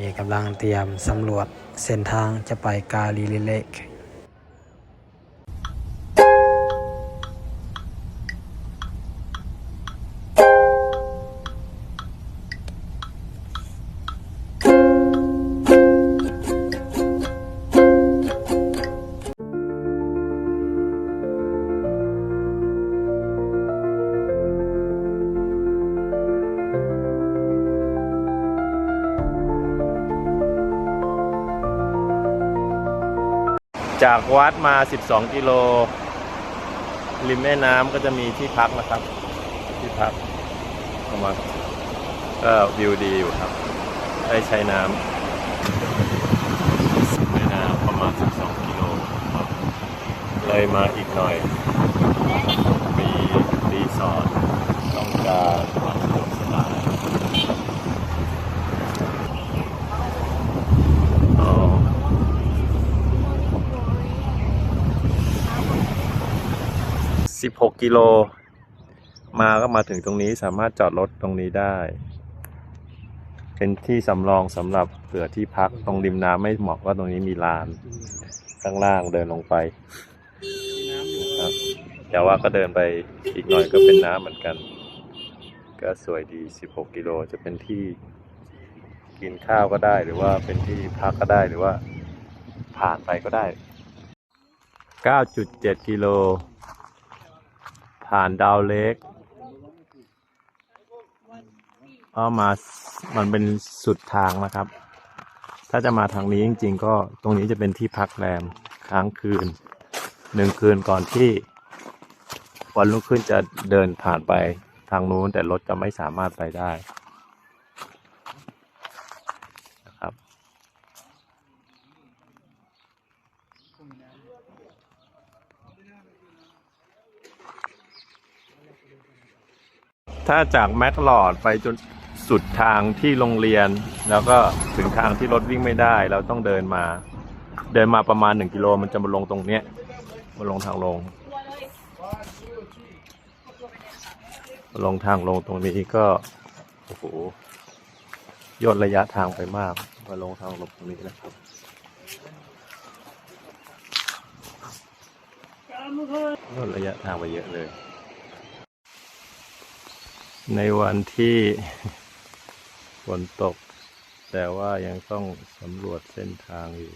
นี่กำลังเตรียมสำรวจเส้นทางจะไปกาลิเลก จากวัดมา 12 กิโล ริมแม่น้ำก็จะมีที่พักนะครับ ที่พักประมาณก็วิวดีอยู่ครับ ได้ใช้น้ำแม่น้ำประมาณ 12 กิโลครับ เลยมาอีกหน่อย มีรีสอร์ทต้องการความสะดวกสบายอ๋อ 16 กิโล มาก็มาถึงตรงนี้สามารถจอดรถตรงนี้ได้ เป็นที่สำรองสำหรับเผื่อที่พักตรงริมน้ำไม่เหมาะว่าตรงนี้มีลาน ข้างล่างเดินลงไปครับแต่ว่าก็เดินไปอีกหน่อยก็เป็นน้ำเหมือนกัน ก็สวยดี 16 กิโลจะเป็นที่กินข้าวก็ได้หรือว่าเป็นที่พักก็ได้หรือว่าผ่านไปก็ได้ 9.7 กิโล ผ่านดาวเล็กก็มามันเป็นสุดทางนะครับ ถ้าจะมาทางนี้จริง ๆ ก็ตรงนี้จะเป็นที่พักแรมค้างคืนหนึ่งคืนก่อนที่วันรุ่งขึ้นจะเดินผ่านไปทางนู้นแต่รถจะไม่สามารถไปได้นะครับ ถ้าจากแมคลอดไปจนสุดทางที่โรงเรียน แล้วก็ถึงทางที่รถวิ่งไม่ได้ เราต้องเดินมา เดินมาประมาณหนึ่งกิโลมันจะมาลงตรงเนี้ยมาลงทางลงมาลงทางลงตรงนี้ก็โอ้โหย่นระยะทางไปมาก มาลงทางลงตรงนี้นะครับย่นระยะทางไปเยอะเลย ในวันที่ฝนตก แต่ว่ายังต้องสำรวจเส้นทางอยู่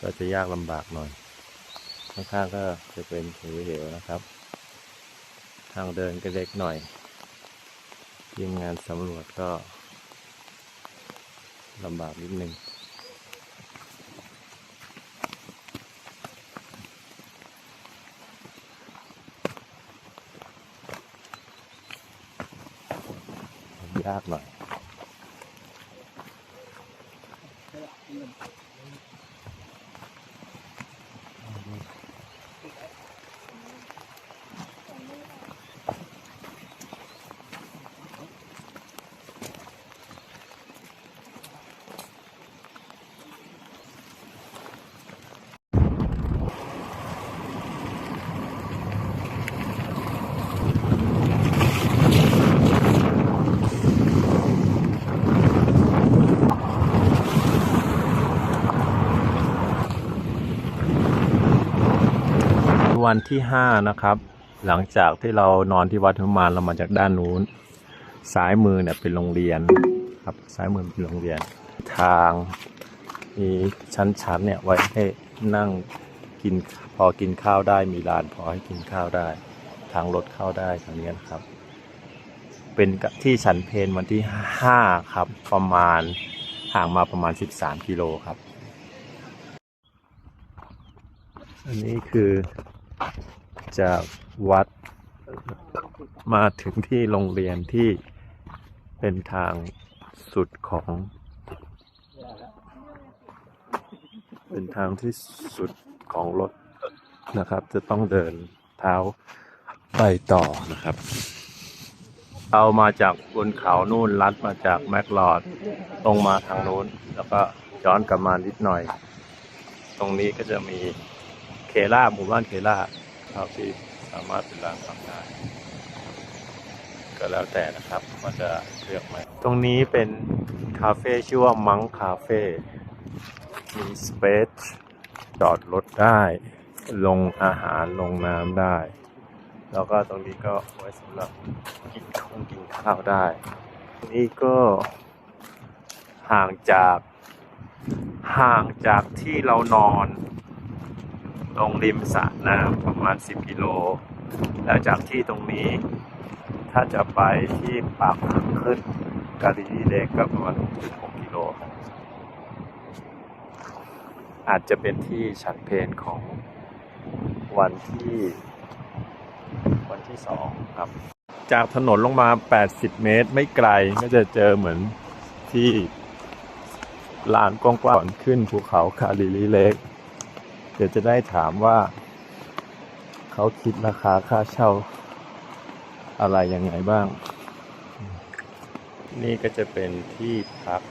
ก็จะยากลำบากหน่อย ข้างๆก็จะเป็นเหวนะครับ ทางเดินก็เล็กหน่อยทีมงานสำรวจก็ลำบากนิดนึง ยา วันที่ห้านะครับ หลังจากที่เรานอนที่วัดทุมานเรามาจากด้านนู้นซ้ายมือเนี่ยเป็นโรงเรียนครับซ้ายมือเป็นโรงเรียน ทางมีชั้นๆเนี่ยไว้ให้นั่งกินพอกินข้าวได้มีลานพอให้กินข้าวได้ ทางรถเข้าได้ทางนี้นะครับ เป็นที่ฉันเพนวันที่ห้าครับ ประมาณห่างมาประมาณ 13 กิโลครับ อันนี้คือ จากวัดมาถึงที่โรงเรียนที่เป็นทางสุดของ เป็นทางที่สุดของรถนะครับ จะต้องเดินเท้าไปต่อนะครับ เอามาจากบนเขานู่นลัดมาจากแมคลอดตรงมาทางนู้น แล้วก็ย้อนกลับมานิดหน่อย ตรงนี้ก็จะมี เคล่าหมู่บ้านเคล่าเท่าที่สามารถเป็นรานทำได้ ก็แล้วแต่นะครับว่าจะถึงลือกไหมตรงนี้เป็นคาเฟ่ชื่อว่ามังคาเฟ่มีสเปซจอดรถได้ ลงอาหารลงน้ำได้ แล้วก็ตรงนี้ก็ไว้สำหรับกินข้าวกินข้าวได้ นี่ก็ห่างจากห่างจากที่เรานอน ตรงริมสระน้ำประมาณ 10 กิโล แล้วจากที่ตรงนี้ ถ้าจะไปที่ปากทางขึ้นกาลิลีเล็กก็ประมาณ 6 กิโล อาจจะเป็นที่ฉันเพนของวันที่ วันที่สองครับ จากถนนลงมา 80 เมตรไม่ไกลก็จะเจอเหมือนที่ลานกว้างๆขึ้นภูเขาคาลิลีเล็ก ดี๋ยวจะได้ถามว่า เขาคิดราคาค่าเช่าอะไรยังไงบ้าง นี่ก็จะเป็นที่พัก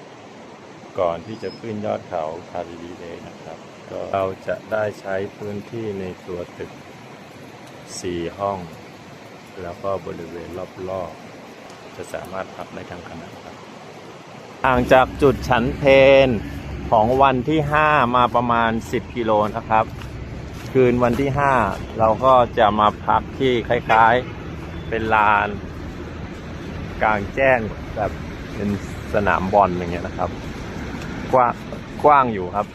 ก่อนที่จะขึ้นยอดเขาคาริลีเลนะครับ ก็เราจะได้ใช้พื้นที่ในตัวตึก 4 ห้อง แล้วก็บริเวณรอบๆ จะสามารถพักได้ทั้งคณะครับห่างจากจุดฉันเพน ของวันที่ 5 มาประมาณ 10 กิโลนะครับ คืนวันที่ 5 เราก็จะมาพักที่คล้ายๆเป็นลานกลางแจ้งแบบเป็นสนามบอลอย่างเงี้ยนะครับ กว้างกว้างอยู่ครับ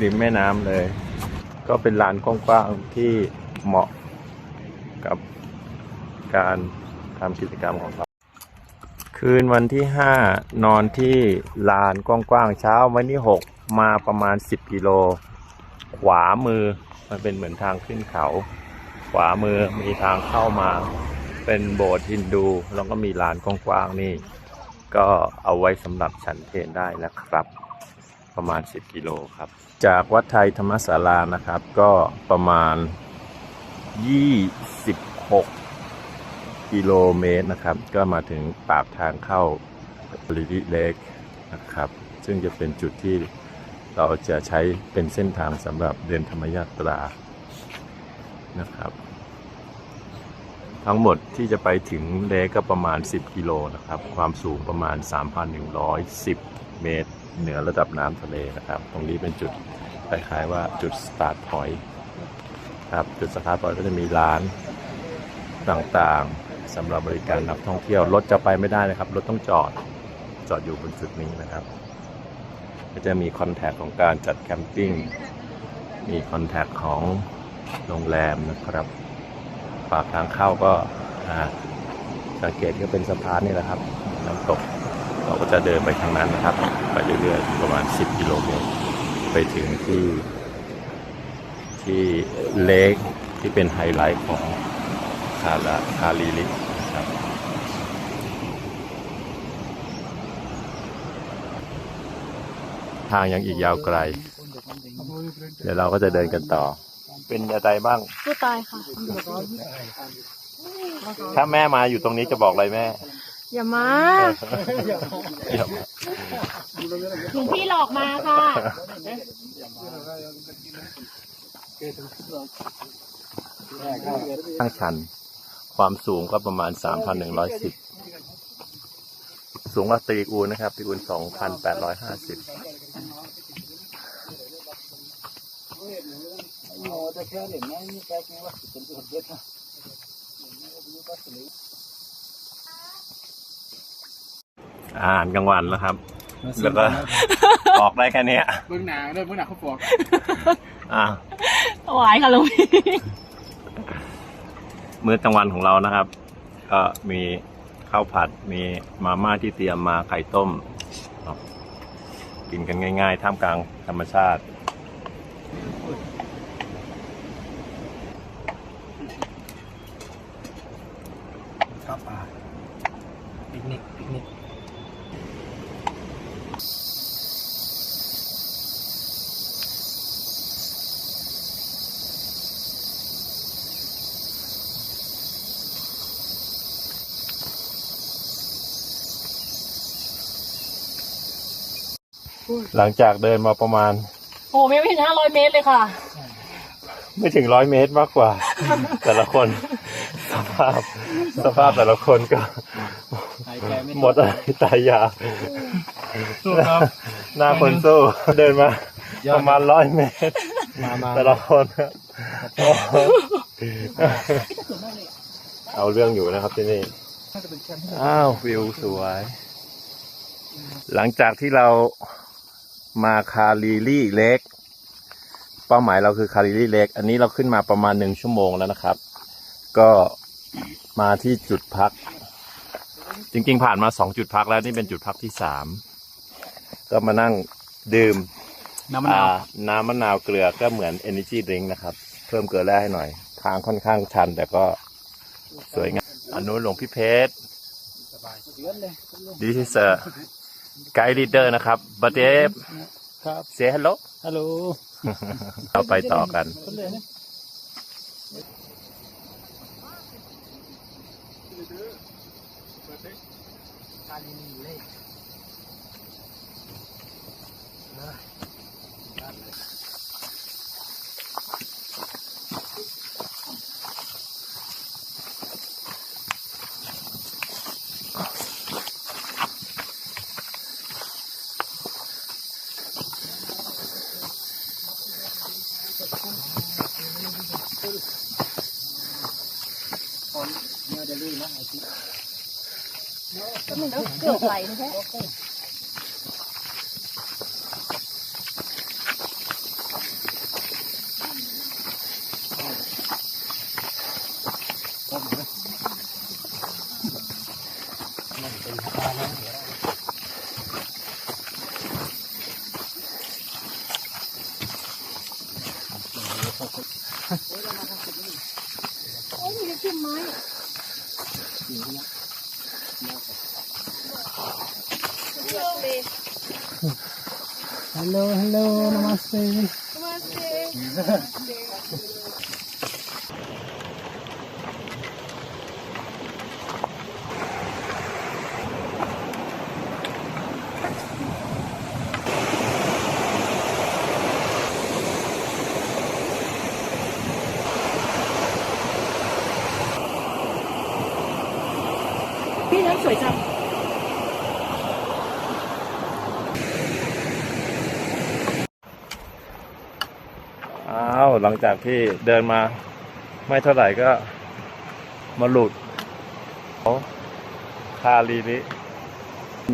ริมแม่น้ำเลย ก็เป็นลานกว้างๆที่เหมาะกับการทำกิจกรรมของเรา คืนวันที่ 5 นอนที่ลานกว้างๆเช้าวันที่ 6 มาประมาณ 10 กิโล ขวามือมันเป็นเหมือนทางขึ้นเขา ขวามือมีทางเข้ามาเป็นโบสถ์ฮินดู แล้วก็มีลานกว้างๆนี่ ก็เอาไว้สำหรับฉันเพลได้นะครับ ประมาณ 10 กิโลครับ จากวัดไทยธรรมศาลานะครับ ก็ประมาณ 26 กิโลเมตรนะครับ ก็มาถึงปากทางเข้าลิลิเล็กนะครับ ซึ่งจะเป็นจุดที่เราจะใช้เป็นเส้นทางสำหรับเดินธรรมยาตรานะครับ ทั้งหมดที่จะไปถึงเลกก็ประมาณ 10 กิโลนะครับ ความสูงประมาณ 3,110 เมตร เหนือระดับน้ำทะเลนะครับ ตรงนี้เป็นจุดคล้ายๆว่าจุดสตาร์ทพอยต์ครับ จุดสตาร์ทพอยต์ก็จะมีร้านต่างๆ สำหรับบริการนักท่องเที่ยวรถจะไปไม่ได้นะครับรถต้องจอดจอดอยู่บนจุดนี้นะครับก็จะมีคอนแทคของการจัดแคมปิ้งมีคอนแทคของโรงแรมนะครับปากทางเข้าก็สังเกตก็เป็นสะพานนี่แหละครับน้ำตกเราก็จะเดินไปทางนั้นนะครับ ไปเรื่อยๆประมาณ 10 กิโลเมตรไปถึงที่ที่เลกที่เป็นไฮไลท์ของาราคาลีลิกนะครับทางยังอีกยาวไกล เดี๋ยวเราก็จะเดินกันต่อ เป็นอะไรบ้าง ผู้ตายค่ะ ถ้าแม่มาอยู่ตรงนี้จะบอกอะไรแม่ อย่ามาอย่ามาหลวงพี่หลอกมาค่ะข้างชัน ความสูงก็ประมาณ 3,110 สูงกว่าตรีกูลนะครับตรีกูล2,850อาหารกลางวันแล้วครับ แล้วก็ออกได้แค่เนี้ยเบื้องหนาด้วยเบื้องหนาเขาบอกอ่าถวายค่ะหลวงพี่ มื้อกลางวันของเรานะครับ ก็มีข้าวผัดมีมาม่าที่เตรียมมาไข่ต้ม กินกันง่าย ๆ ท่ามกลางธรรมชาติ ข้าวป่าปิกนิกปิกนิก หลังจากเดินมาประมาณ โอ้ไม่ไม่ถึงห้าร้อยเมตรเลยค่ะ ไม่ถึงร้อยเมตรมากกว่า แต่ละคนสภาพสภาพแต่ละคนก็หายหมดอะไรตายยาสู้ครับหน้าคนสู้ เดินมาประมาณร้อยเมตรมามาแต่ละคนอะโอ้โหเอาเรื่องอยู่นะครับที่นี่ อ้าว วิวสวย หลังจากที่เรา มาคาลีลี่เล็ก เป้าหมายเราคือคาลีลี่เล็ก อันนี้เราขึ้นมาประมาณหนึ่งชั่วโมงแล้วนะครับ ก็มาที่จุดพัก จริงๆผ่านมาสองจุดพักแล้วนี่เป็นจุดพักที่สามก็มานั่งดื่มน้ำมะนาวอ่น้ำมะนาวเกลือก็เหมือน Energy Drink นะครับ เพิ่มเกลือแร่ให้หน่อย ทางค่อนข้างชันแต่ก็สวยงามอันนู้นหลวงพี่เพชร This is a guide leader นะครับบัตเอฟครับ say hello ฮัลโหลเราไปต่อกันก็ มันก็เกือบไหลนะแค่ โอ้ยมีชิ้นไม้ ฮัลโหลฮัลโหลนามัสเต พี่นั้นสวยจัง อ้าว หลังจากที่เดินมาไม่เท่าไหร่ก็มาหลุดเขาคาลีนี้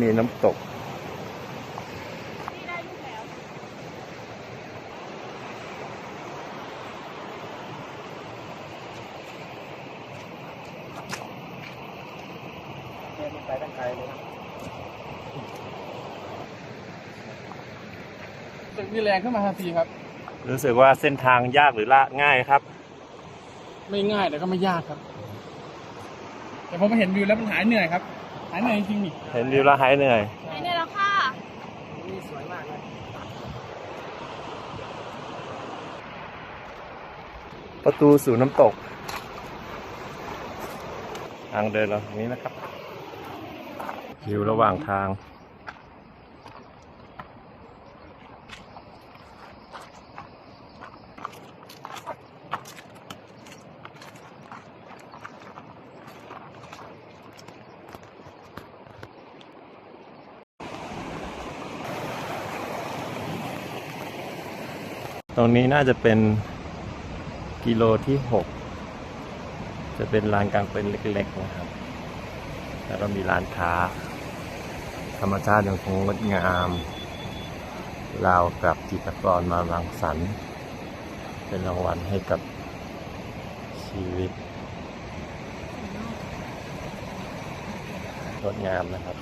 มีน้ำตก ไปตั้งไกลเลยตึกนี่แรงขึ้นมาทันทีครับ รู้สึกว่าเส้นทางยากหรือละง่ายครับ ไม่ง่ายแต่ก็ไม่ยากครับ แต่พอมาเห็นวิวแล้วมันหายเหนื่อยครับ หายเหนื่อยจริงๆนี่เห็นวิวแล้วหายเหนื่อยไหนเนี่ยแล้วค่ะนี่สวยมากเลยประตูสู่น้ำตก ทางเดินเราตรงนี้นะครับวิวระหว่างทาง ตรงนี้น่าจะเป็นกิโลที่หกจะเป็นลานกลางเป็นเล็กๆนะครับ แล้วก็มีร้านค้า ธรรมชาติยังคงงดงามราวกับจิตรกรมารังสรรค์เป็นรางวัลให้กับชีวิตงดงามนะครับ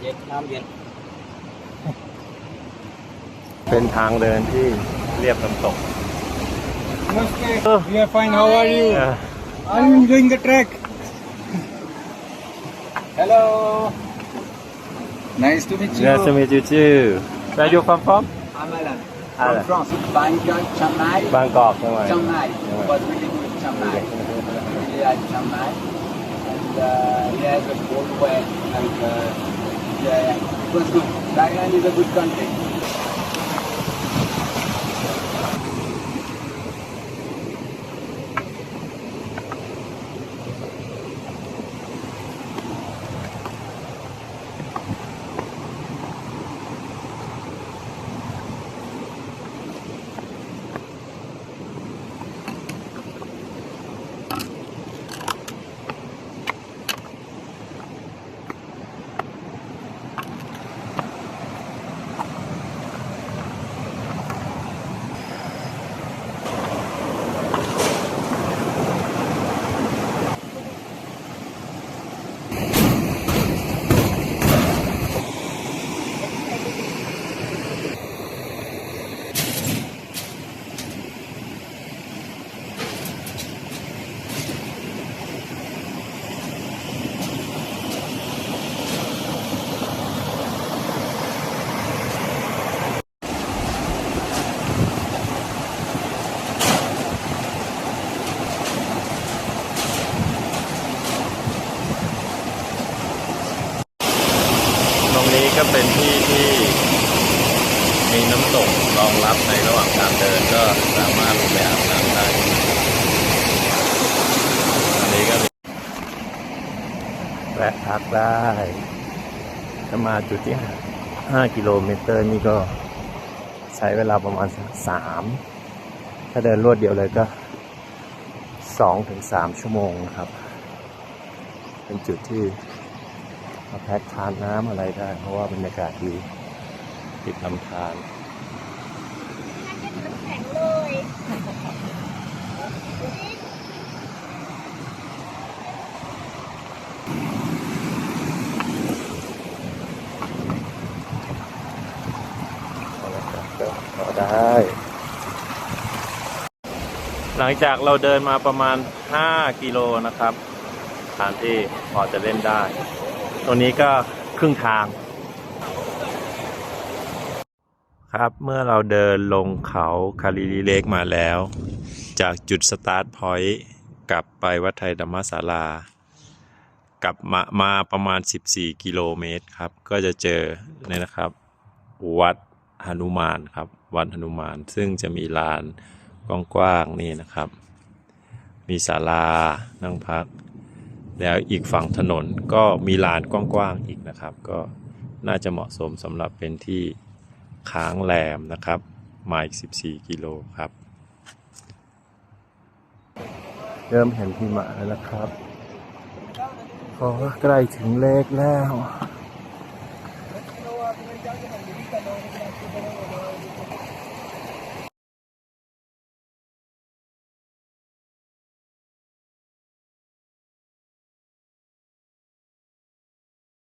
เย็นน้ำเย็น เป็นทางเดินที่เรียบน้ำตก Namaste. We are fine. How are you? เออ I'm doing the trek. Hello. Nice to meet you. Nice to meet you too. Where you from from? I'm Alan. Alan. From France. Bangkok, Chiang Mai. บางกอกใช่ไหม Chiang Mai. Was really good Chiang Mai. Really like Chiang Mai. And uh, yeah, the cold weather and uh, yeah, was good. Thailand is a good country. แวะพักได้ถ้ามาจุดที่ห้ากิโลเมตรนี่ก็ใช้เวลาประมาณสามถ้าเดินรวดเดียวเลยก็สองถึงสามชั่วโมงนะครับ เป็นจุดที่มาแพ็คทานน้ำอะไรได้ เพราะว่าบรรยากาศดีติดลำธาร แข็งเลย เอาละครับก็พอได้ หลังจากเราเดินมาประมาณ 5 กิโลนะครับทางที่พอจะเล่นได้ ตรงนี้ก็ครึ่งทาง ครับเมื่อเราเดินลงเขาคาริลีเลกมาแล้ว จากจุดสตาร์ทพอยต์กลับไปวัดไทยธรรมศาลา กลับมามาประมาณ 14 กิโลเมตรครับ ก็จะเจอเนี่ยนะครับ วัดหนุมานครับ วัดหนุมานซึ่งจะมีลาน กว้างๆนี่นะครับ มีศาลานั่งพัก แล้วอีกฝั่งถนนก็มีลานกว้างๆอีกนะครับ ก็น่าจะเหมาะสมสำหรับเป็นที่ค้างแรมนะครับมาอีก 14 กิโลครับ เริ่มเห็นพิมะแล้วนะครับพอใกล้ถึงเลกแล้ว